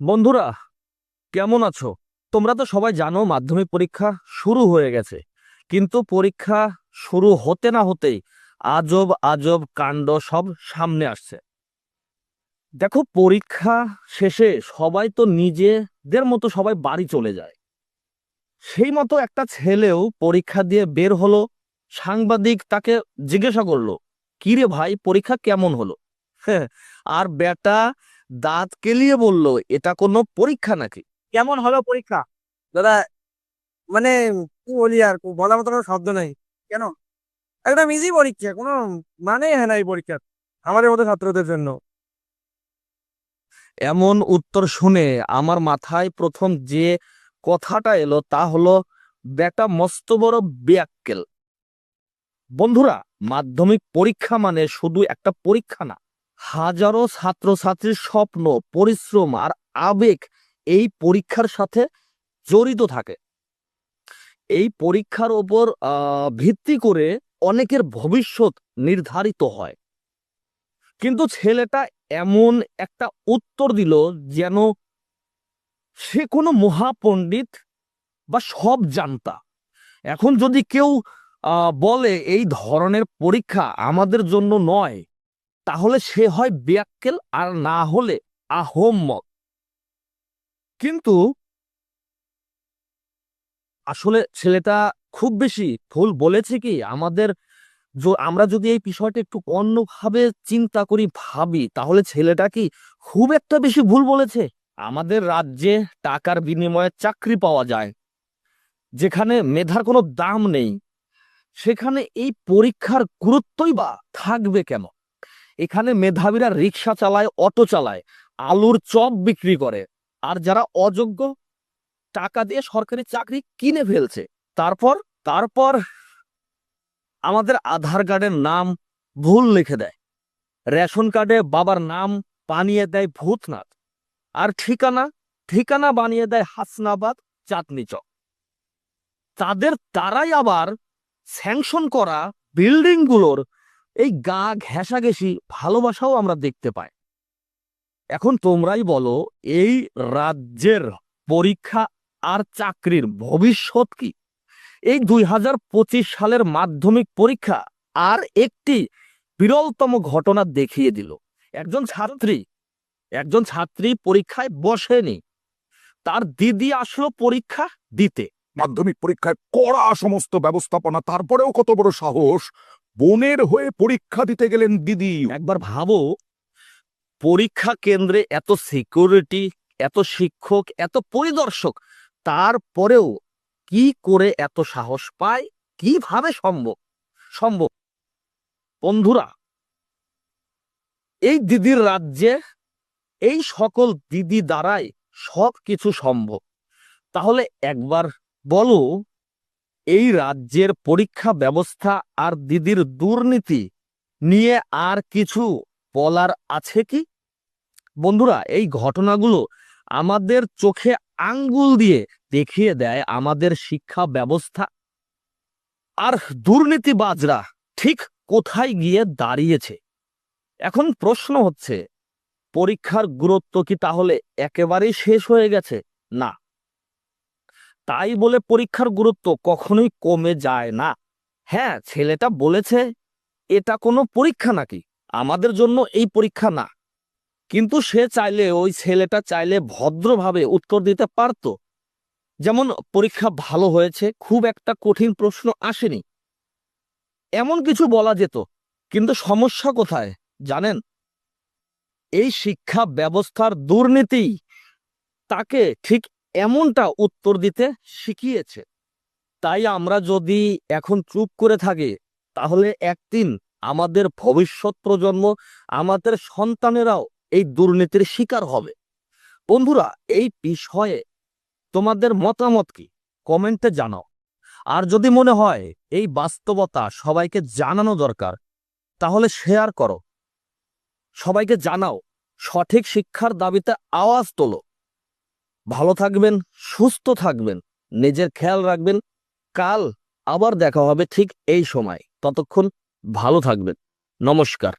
বন্ধুরা, কেমন আছো? তোমরা তো সবাই জানো মাধ্যমিক পরীক্ষা শুরু হয়ে গেছে। কিন্তু পরীক্ষা শুরু হতে না হতেই আজব আজব কাণ্ড সব সামনে আসছে। দেখো, পরীক্ষা শেষে সবাই তো নিজেদের মতো সবাই বাড়ি চলে যায়। সেই মতো একটা ছেলেও পরীক্ষা দিয়ে বের হলো, সাংবাদিক তাকে জিজ্ঞাসা করল, কিরে ভাই, পরীক্ষা কেমন হলো? আর বেটা দাঁত কেলিয়ে বলল এটা কোনো পরীক্ষা নাকি? কেমন হলো পরীক্ষা? দাদা মানে কি বলি আর বলার মতো কোনো শব্দ নাই। কেন? একদম ইজি পরীক্ষা কোনো মানেই হয় না এই পরীক্ষার আমাদের মতো ছাত্রদের জন্য। এমন উত্তর শুনে আমার মাথায় প্রথম যে কথাটা এলো তা হলো বেটা মস্ত বড় বেয়াক্কেল। বন্ধুরা মাধ্যমিক পরীক্ষা মানে শুধু একটা পরীক্ষা না হাজারো ছাত্রছাত্রীর স্বপ্ন, পরিশ্রম আর আবেগ এই পরীক্ষার সাথে জড়িত থাকে। এই পরীক্ষার ওপর ভিত্তি করে অনেকের ভবিষ্যৎ নির্ধারিত হয়। কিন্তু ছেলেটা এমন একটা উত্তর দিল যেন সে কোনো মহাপণ্ডিত বা সব জানতা। এখন যদি কেউ বলে এই ধরনের পরীক্ষা আমাদের জন্য নয় তাহলে সে হয় বেয়াক্কেল আর না হলে আহম্মক কিন্তু আসলে ছেলেটা খুব বেশি ভুল বলেছে কি, আমাদের আমরা যদি এই বিষয়টা একটু অন্যভাবে চিন্তা করি, ভাবি, তাহলে ছেলেটা কি খুব একটা বেশি ভুল বলেছে? আমাদের রাজ্যে টাকার বিনিময়ে চাকরি পাওয়া যায়, যেখানে মেধার কোনো দাম নেই, সেখানে এই পরীক্ষার গুরুত্বই বা থাকবে কেন? এখানে মেধাবীরা রিক্সা চালায়, অটো চালায়, আলুর চপ বিক্রি করে। আর যারা অযোগ্য, টাকা দিয়ে সরকারি চাকরি কিনে ফেলছে। তারপর তারপর আমাদের আধার কার্ডের নাম ভুল লিখে দেয়। রেশন কার্ডে বাবার নাম বানিয়ে দেয় ভূতনাথ। আর ঠিকানা ঠিকানা বানিয়ে দেয় হাসনাবাদ চাঁদনি চক তাদের তারাই আবার স্যাংশন করা বিল্ডিংগুলোর এই গা ঘেঁষাঘেঁষি ভালোবাসাও আমরা দেখতে পাই। এখন তোমরাই বলো, এই রাজ্যের পরীক্ষা আর চাকরির ভবিষ্যৎ কি? এই দুই হাজার পঁচিশ সালের মাধ্যমিক পরীক্ষা আর একটি বিরলতম ঘটনা দেখিয়ে দিল। একজন ছাত্রী একজন ছাত্রী পরীক্ষায় বসেনি। তার দিদি আসলো পরীক্ষা দিতে। মাধ্যমিক পরীক্ষায় কড়া সমস্ত ব্যবস্থাপনা, তারপরেও কত বড় সাহস? বোনের হয়ে পরীক্ষা দিতে গেলেন দিদি। একবার ভাবো, পরীক্ষা কেন্দ্রে এত সিকিউরিটি এত শিক্ষক, এত পরিদর্শক, তারপরেও কি করে এত সাহস পায়, কীভাবে সম্ভব সম্ভব? বন্ধুরা, এই দিদির রাজ্যে এই সকল দিদি দ্বারাই সব কিছু সম্ভব। তাহলে একবার বলো এই রাজ্যের পরীক্ষা ব্যবস্থা আর দিদির দুর্নীতি নিয়ে আর কিছু বলার আছে কি? বন্ধুরা, এই ঘটনাগুলো আমাদের চোখে আঙ্গুল দিয়ে দেখিয়ে দেয় আমাদের শিক্ষা ব্যবস্থা। আর দুর্নীতিবাজরা ঠিক কোথায় গিয়ে দাঁড়িয়েছে? এখন প্রশ্ন হচ্ছে, পরীক্ষার গুরুত্ব কি তাহলে একেবারেই শেষ হয়ে গেছে? না। তাই বলে পরীক্ষার গুরুত্ব কখনোই কমে যায় না। হ্যাঁ ছেলেটা বলেছে, এটা কোনো পরীক্ষা নাকি? আমাদের জন্য এই পরীক্ষা না। কিন্তু সে চাইলে, ওই ছেলেটা চাইলে ভদ্রভাবে উত্তর দিতে পারত। যেমন, পরীক্ষা ভালো হয়েছে, খুব একটা কঠিন প্রশ্ন আসেনি। এমন কিছু বলা যেত, কিন্তু সমস্যা কোথায়, জানেন? এই শিক্ষা ব্যবস্থার দুর্নীতি, তাকে ঠিক এমনটা উত্তর দিতে শিখিয়েছে। তাই আমরা যদি এখন চুপ করে থাকি, তাহলে একদিন আমাদের ভবিষ্যৎ প্রজন্ম আমাদের সন্তানেরাও এই দুর্নীতির শিকার হবে। বন্ধুরা, এই বিষয়ে তোমাদের মতামত কি? কমেন্টে জানাও। আর যদি মনে হয় এই বাস্তবতা সবাইকে জানানো দরকার, তাহলে শেয়ার করো। সবাইকে জানাও, সঠিক শিক্ষার দাবিতে আওয়াজ তোলো। ভালো থাকবেন, সুস্থ থাকবেন, নিজের খেয়াল রাখবেন। কাল আবার দেখা হবে ঠিক এই সময়। ততক্ষণ ভালো থাকবেন। নমস্কার।